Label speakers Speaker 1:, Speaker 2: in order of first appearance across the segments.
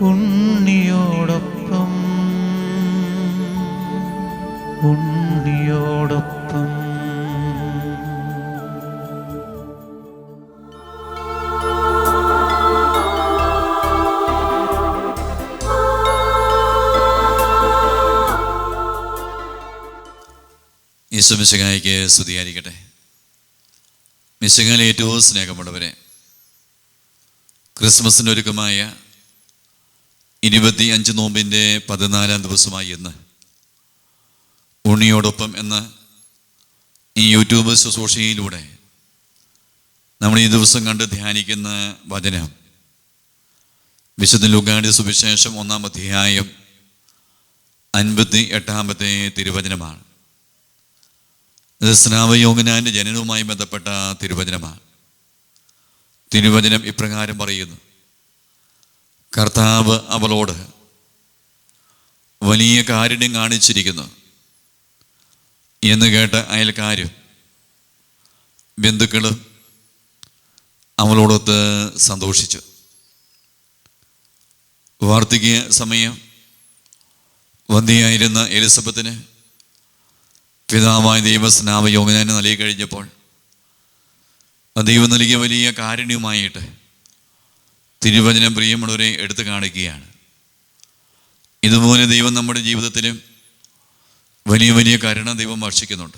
Speaker 1: ഉണ്ണിയോടൊപ്പം ഉണ്ണിയോടൊപ്പം.
Speaker 2: യേശു മിശകായിക്ക് സ്തുതിയായിരിക്കട്ടെ. മിശിഹായിലെ ഏറ്റവും സ്നേഹമുള്ളവരെ ക്രിസ്മസിന്റെ ഒരുക്കമായ ഇരുപത്തി അഞ്ച് നോമ്പിന്റെ പതിനാലാം ദിവസമായി ഇന്ന്. ഉണ്ണിയോടൊപ്പം എന്ന ഈ യൂട്യൂബ് ശുശ്രൂഷയിലൂടെ നമ്മൾ ഈ ദിവസം കണ്ട് ധ്യാനിക്കുന്ന വചനം. വിശുദ്ധ ലുഗാടി സുവിശേഷം ഒന്നാം അധ്യായം അൻപത്തി എട്ടാമത്തെ തിരുവചനമാണ്. ഇത് സ്നാവയോഗനാന്റെ ജനനവുമായി ബന്ധപ്പെട്ട തിരുവചനമാണ്. തിരുവചനം ഇപ്രകാരം പറയുന്നു. കർത്താവ് അവളോട് വലിയ കാരുണ്യം കാണിച്ചിരിക്കുന്നു. എന്ന് കേട്ട അയൽക്കാരും ബന്ധുക്കൾ അവളോടൊത്ത് സന്തോഷിച്ചു. വാർദ്ധക്യ സമയം വന്ധിയായിരുന്ന എലിസബത്തിന് പിതാവായ ദൈവസ്നാമ യോഗനാന് നൽകി കഴിഞ്ഞപ്പോൾ ദൈവം നൽകിയ വലിയ കാരുണ്യമായിട്ട് തിരുവചനം പ്രിയമുള്ളവരെ എടുത്തു കാണിക്കുകയാണ്. ഇതുപോലെ ദൈവം നമ്മുടെ ജീവിതത്തിലും വലിയ വലിയ കരുണ ദൈവം വർഷിക്കുന്നുണ്ട്.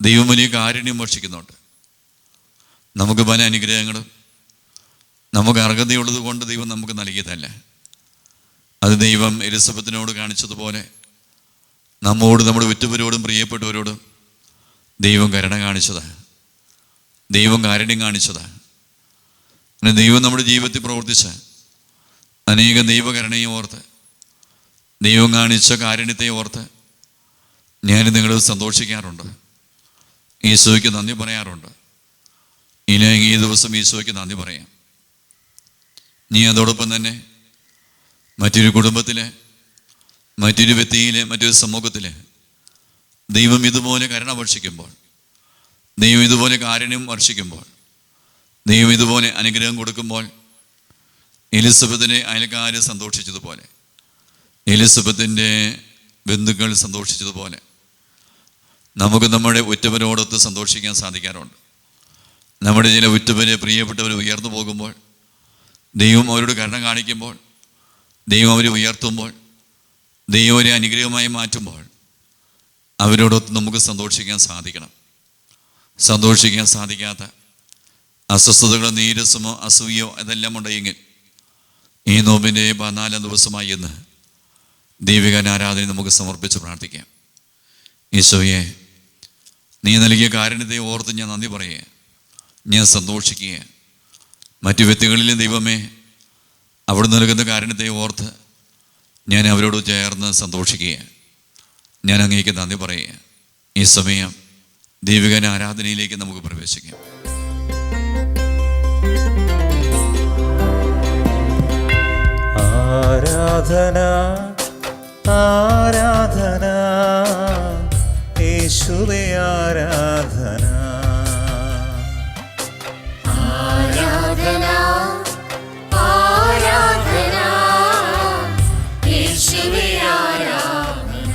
Speaker 2: ദൈവം വലിയ കാരുണ്യം വർഷിക്കുന്നുണ്ട്. നമുക്ക് പല അനുഗ്രഹങ്ങളും നമുക്ക് അർഹതയുള്ളത് കൊണ്ട് ദൈവം നമുക്ക് നൽകിയതല്ല. അത് ദൈവം എലിസബത്തിനോട് കാണിച്ചതുപോലെ നമ്മോട് നമ്മുടെ ഉറ്റവരോടും പ്രിയപ്പെട്ടവരോടും ദൈവം കരുണ കാണിച്ചതാണ്. ദൈവം കാരുണ്യം കാണിച്ചതാണ്. അങ്ങനെ ദൈവം നമ്മുടെ ജീവിതത്തിൽ പ്രവർത്തിച്ച. അനേക ദൈവകരണയും ഓർത്ത് ദൈവം കാണിച്ച കാരുണ്യത്തെ ഓർത്ത് ഞാൻ നിങ്ങൾ സന്തോഷിക്കാറുണ്ട്. ഈശോയ്ക്ക് നന്ദി പറയാറുണ്ട്. ഇല്ലെങ്കിൽ ഈ ദിവസം ഈശോയ്ക്ക് നന്ദി പറയാം. നീ അതോടൊപ്പം തന്നെ മറ്റൊരു കുടുംബത്തിലെ മറ്റൊരു വ്യക്തിയിലെ മറ്റൊരു സമൂഹത്തിലെ ദൈവം ഇതുപോലെ കരുണ വർഷിക്കുമ്പോൾ ദൈവം ഇതുപോലെ കാരുണ്യം വർഷിക്കുമ്പോൾ ദൈവം ഇതുപോലെ അനുഗ്രഹം കൊടുക്കുമ്പോൾ എലിസബത്തിനെ അയൽക്കാർ സന്തോഷിച്ചതുപോലെ എലിസബത്തിന്റെ ബന്ധുക്കൾ സന്തോഷിച്ചതുപോലെ നമുക്ക് നമ്മുടെ ഉറ്റവരോടൊത്ത് സന്തോഷിക്കാൻ സാധിക്കാറുണ്ട്. നമ്മുടെ ചില ഉറ്റവരെ പ്രിയപ്പെട്ടവർ ഉയർന്നു പോകുമ്പോൾ ദൈവം അവരോട് കരുണ കാണിക്കുമ്പോൾ ദൈവം അവരെ ഉയർത്തുമ്പോൾ ദൈവം അവരെ അനുഗ്രഹമായി മാറ്റുമ്പോൾ അവരോടൊത്ത് നമുക്ക് സന്തോഷിക്കാൻ സാധിക്കണം. സന്തോഷിക്കാൻ സാധിക്കാത്ത അസ്വസ്ഥതകളോ നീരസമോ അസൂയോ അതെല്ലാം ഉണ്ടെങ്കിൽ ഈ നോമ്പിന്റെ പതിനാലാം ദിവസമായി എന്ന് ദൈവിക ആരാധന നമുക്ക് സമർപ്പിച്ച് പ്രാർത്ഥിക്കാം. ഈശോയെ നീ നൽകിയ കാരുണ്യത്തെ ഓർത്ത് ഞാൻ നന്ദി പറയേ ഞാൻ സന്തോഷിക്കുക മറ്റു വ്യക്തികളിലെ ദൈവമേ അവിടെ നൽകുന്ന കാരുണ്യത്തെ ഓർത്ത് ഞാൻ അവരോട് ചേർന്ന് സന്തോഷിക്കുക ഞാൻ അങ്ങേക്ക് നന്ദി പറയുക ഈ സമയം ദൈവികൻ ആരാധനയിലേക്ക് നമുക്ക് പ്രവേശിക്കാം.
Speaker 1: ആരാധന ആരാധന യേശുവേ ആരാധന.
Speaker 3: ആരാധന ആരാധന യേശുവേ ആരാധന.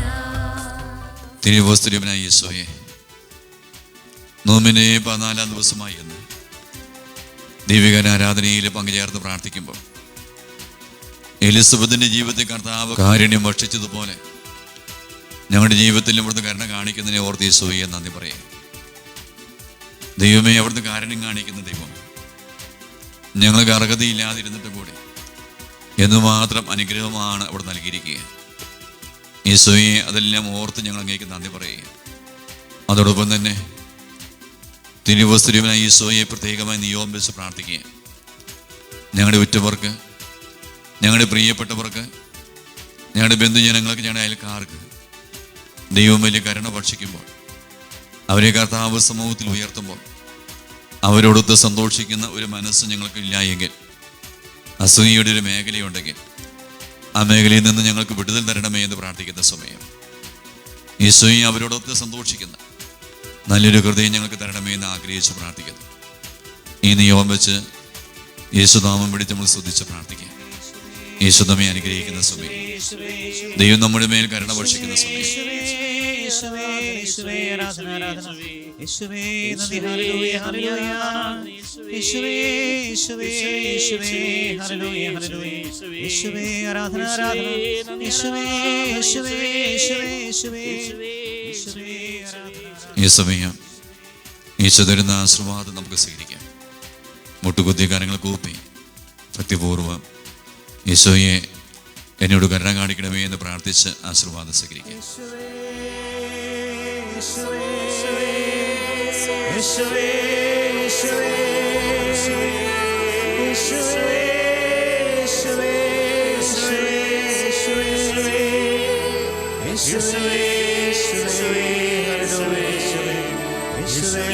Speaker 2: തിരുവസ്തുര്യവനായ യേശോയെ നോമിനെ പതിനാലാം ദിവസമായി എന്ന് ദൈവികൻ ആരാധനയിൽ പങ്കുചേർന്ന് പ്രാർത്ഥിക്കുമ്പോൾ എലിസബത്തിന്റെ ജീവിതത്തിൽ കർത്താവ് കാരുണ്യം ഭക്ഷിച്ചതുപോലെ ഞങ്ങളുടെ ജീവിതത്തിൽ ഇവിടുന്ന് കരുണ കാണിക്കുന്നതിനെ ഓർത്ത് യേശോയെ നന്ദി പറയാം. ദൈവമേ അവിടുന്ന് കാരുണ്യം കാണിക്കുന്ന ദൈവം. ഞങ്ങൾക്ക് അർഹതയില്ലാതിരുന്നിട്ട് കൂടി എന്നുമാത്രം അനുഗ്രഹമാണ് അവിടെ നൽകിയിരിക്കുക. ഈശോയെ അതെല്ലാം ഓർത്ത് ഞങ്ങൾ അങ്ങേക്ക് നന്ദി പറയുക അതോടൊപ്പം തന്നെ തിരുവസ്തുര്യവനായ ഈശോയെ പ്രത്യേകമായി നിയോഗം വെച്ച് പ്രാർത്ഥിക്കുക. ഞങ്ങളുടെ ഉറ്റവർക്ക് ഞങ്ങളുടെ പ്രിയപ്പെട്ടവർക്ക് ഞങ്ങളുടെ ബന്ധുജനങ്ങൾക്ക് ഞങ്ങളുടെ അയൽക്കാർക്ക് ദൈവം വലിയ കരുണ ഭക്ഷിക്കുമ്പോൾ അവരെ കർത്താവ് സമൂഹത്തിൽ ഉയർത്തുമ്പോൾ അവരോടൊത്ത് സന്തോഷിക്കുന്ന ഒരു മനസ്സ് ഞങ്ങൾക്ക് ഇല്ല എങ്കിൽ അസൂയയുടെ ഒരു മേഖലയുണ്ടെങ്കിൽ ആ മേഖലയിൽ നിന്ന് ഞങ്ങൾക്ക് വിടുതൽ തരണമേ എന്ന് പ്രാർത്ഥിക്കുന്ന സമയം. ഈശോയെ അവരോടൊത്ത് സന്തോഷിക്കുന്ന നല്ലൊരു ഹൃദയം ഞങ്ങൾക്ക് തരണമേ എന്ന് ആഗ്രഹിച്ച് പ്രാർത്ഥിക്കുന്നു. ഈ നിയമം വെച്ച് യേശുനാമം വിളിച്ച് നമ്മൾ ശ്രദ്ധിച്ച് പ്രാർത്ഥിക്കാം. യേശു അനുഗ്രഹിക്കുന്ന സമയം. ദൈവം നമ്മുടെ മേൽ കരുണ വർഷിക്കുന്ന സമയം. ഈ സമയം ഈശോ തരുന്ന ആശീർവാദം നമുക്ക് സ്വീകരിക്കാം. മുട്ടുകുത്തിയ കാര്യങ്ങൾ കൂപ്പി ഭക്തിപൂർവം ഈശോയെ എന്നോട് കരുണ കാണിക്കണമേ എന്ന് പ്രാർത്ഥിച്ച് ആശീർവാദം സ്വീകരിക്കുക
Speaker 1: യേശുവേ,